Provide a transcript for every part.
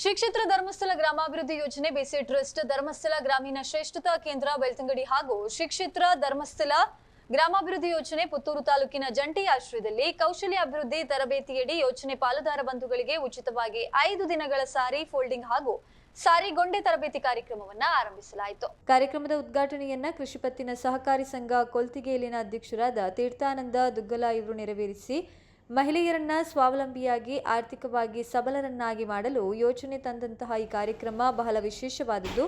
ಶ್ರೀ ಕ್ಷೇತ್ರ ಧರ್ಮಸ್ಥಳ ಗ್ರಾಮಾಭಿವೃದ್ಧಿ ಯೋಜನೆ, ಬಿಸಿ ಟ್ರಸ್ಟ್, ಧರ್ಮಸ್ಥಳ ಗ್ರಾಮೀಣ ಶ್ರೇಷ್ಠತಾ ಕೇಂದ್ರ, ಬೆಳ್ತಂಗಡಿ ಹಾಗೂ ಶಿಕ್ಷಿತ್ರ ಧರ್ಮಸ್ಥಳ ಗ್ರಾಮಾಭಿವೃದ್ಧಿ ಯೋಜನೆ, ಪುತ್ತೂರು ತಾಲೂಕಿನ ಜಂಟಿ ಆಶ್ರಯದಲ್ಲಿ ಕೌಶಲ್ಯ ಅಭಿವೃದ್ಧಿ ತರಬೇತಿಯಡಿ ಯೋಜನೆ ಪಾಲುದಾರ ಬಂಧುಗಳಿಗೆ ಉಚಿತವಾಗಿ ಐದು ದಿನಗಳ ಸಾರಿ ಫೋಲ್ಡಿಂಗ್ ಹಾಗೂ ಸಾರಿ ಗೊಂಡೆ ತರಬೇತಿ ಕಾರ್ಯಕ್ರಮವನ್ನು ಆರಂಭಿಸಲಾಯಿತು. ಕಾರ್ಯಕ್ರಮದ ಉದ್ಘಾಟನೆಯನ್ನ ಕೃಷಿ ಪತ್ತಿನ ಸಹಕಾರಿ ಸಂಘ ಕೊಲ್ತಿಗೆಯಲ್ಲಿನ ಅಧ್ಯಕ್ಷರಾದ ತೀರ್ಥಾನಂದ ದುಗ್ಗಲ ಇವರು ನೆರವೇರಿಸಿ ಮಹಿಳೆಯರನ್ನ ಸ್ವಾವಲಂಬಿಯಾಗಿ, ಆರ್ಥಿಕವಾಗಿ ಸಬಲರನ್ನಾಗಿ ಮಾಡಲು ಯೋಜನೆ ತಂದಂತಹ ಈ ಕಾರ್ಯಕ್ರಮ ಬಹಳ ವಿಶೇಷವಾದದ್ದು.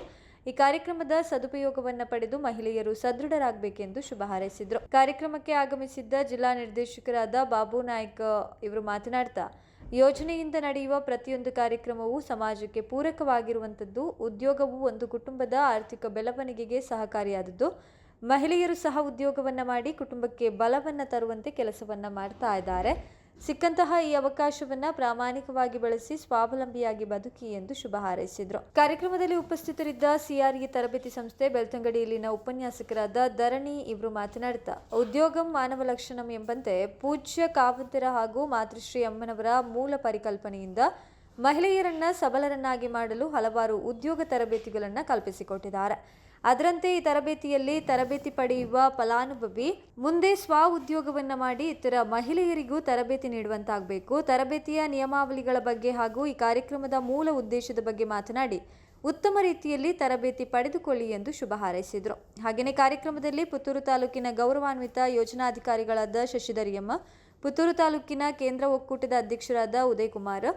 ಈ ಕಾರ್ಯಕ್ರಮದ ಸದುಪಯೋಗವನ್ನು ಪಡೆದು ಮಹಿಳೆಯರು ಸದೃಢರಾಗಬೇಕೆಂದು ಶುಭ ಹಾರೈಸಿದರು. ಕಾರ್ಯಕ್ರಮಕ್ಕೆ ಆಗಮಿಸಿದ್ದ ಜಿಲ್ಲಾ ನಿರ್ದೇಶಕರಾದ ಬಾಬು ನಾಯ್ಕ ಇವರು ಮಾತನಾಡ್ತಾ, ಯೋಜನೆಯಿಂದ ನಡೆಯುವ ಪ್ರತಿಯೊಂದು ಕಾರ್ಯಕ್ರಮವು ಸಮಾಜಕ್ಕೆ ಪೂರಕವಾಗಿರುವಂಥದ್ದು, ಉದ್ಯೋಗವು ಒಂದು ಕುಟುಂಬದ ಆರ್ಥಿಕ ಬೆಳವಣಿಗೆಗೆ ಸಹಕಾರಿಯಾದದ್ದು. ಮಹಿಳೆಯರು ಸಹ ಉದ್ಯೋಗವನ್ನ ಮಾಡಿ ಕುಟುಂಬಕ್ಕೆ ಬಲವನ್ನು ತರುವಂತೆ ಕೆಲಸವನ್ನ ಮಾಡ್ತಾ ಇದ್ದಾರೆ. ಸಿಕ್ಕಂತಹ ಈ ಅವಕಾಶವನ್ನ ಪ್ರಾಮಾಣಿಕವಾಗಿ ಬಳಸಿ ಸ್ವಾವಲಂಬಿಯಾಗಿ ಬದುಕಿ ಎಂದು ಶುಭ ಹಾರೈಸಿದ್ರು. ಕಾರ್ಯಕ್ರಮದಲ್ಲಿ ಉಪಸ್ಥಿತರಿದ್ದ ಸಿಆರ್ಇ ತರಬೇತಿ ಸಂಸ್ಥೆ ಬೆಳ್ತಂಗಡಿಯಲ್ಲಿನ ಉಪನ್ಯಾಸಕರಾದ ಧರಣಿ ಇವರು ಮಾತನಾಡುತ್ತಾ ಉದ್ಯೋಗಂ ಮಾನವ ಲಕ್ಷಣಂ ಎಂಬಂತೆ ಪೂಜ್ಯ ಕಾವಂತರ ಹಾಗೂ ಮಾತೃಶ್ರೀ ಅಮ್ಮನವರ ಮೂಲ ಪರಿಕಲ್ಪನೆಯಿಂದ ಮಹಿಳೆಯರನ್ನ ಸಬಲರನ್ನಾಗಿ ಮಾಡಲು ಹಲವಾರು ಉದ್ಯೋಗ ತರಬೇತಿಗಳನ್ನು ಕಲ್ಪಿಸಿಕೊಟ್ಟಿದ್ದಾರೆ. ಅದರಂತೆ ಈ ತರಬೇತಿಯಲ್ಲಿ ತರಬೇತಿ ಪಡೆಯುವ ಫಲಾನುಭವಿ ಮುಂದೆ ಸ್ವ ಉದ್ಯೋಗವನ್ನ ಮಾಡಿ ಇತರ ಮಹಿಳೆಯರಿಗೂ ತರಬೇತಿ ನೀಡುವಂತಾಗಬೇಕು. ತರಬೇತಿಯ ನಿಯಮಾವಳಿಗಳ ಬಗ್ಗೆ ಹಾಗೂ ಈ ಕಾರ್ಯಕ್ರಮದ ಮೂಲ ಉದ್ದೇಶದ ಬಗ್ಗೆ ಮಾತನಾಡಿ ಉತ್ತಮ ರೀತಿಯಲ್ಲಿ ತರಬೇತಿ ಪಡೆದುಕೊಳ್ಳಿ ಎಂದು ಶುಭ ಹಾರೈಸಿದರು. ಹಾಗೆಯೇ ಕಾರ್ಯಕ್ರಮದಲ್ಲಿ ಪುತ್ತೂರು ತಾಲೂಕಿನ ಗೌರವಾನ್ವಿತ ಯೋಜನಾಧಿಕಾರಿಗಳಾದ ಶಶಿಧರಿಯಮ್ಮ, ಪುತ್ತೂರು ತಾಲೂಕಿನ ಕೇಂದ್ರ ಒಕ್ಕೂಟದ ಅಧ್ಯಕ್ಷರಾದ ಉದಯ್ ಕುಮಾರ್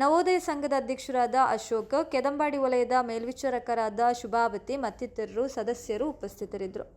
ನವೋದಯ ಸಂಘದ ಅಧ್ಯಕ್ಷರಾದ ಅಶೋಕ್ ಕೆದಂಬಾಡಿ ವಲಯದ ಮೇಲ್ವಿಚಾರಕರಾದ ಶುಭಾವತಿ ಮತ್ತಿತರರು ಸದಸ್ಯರು ಉಪಸ್ಥಿತರಿದ್ದರು.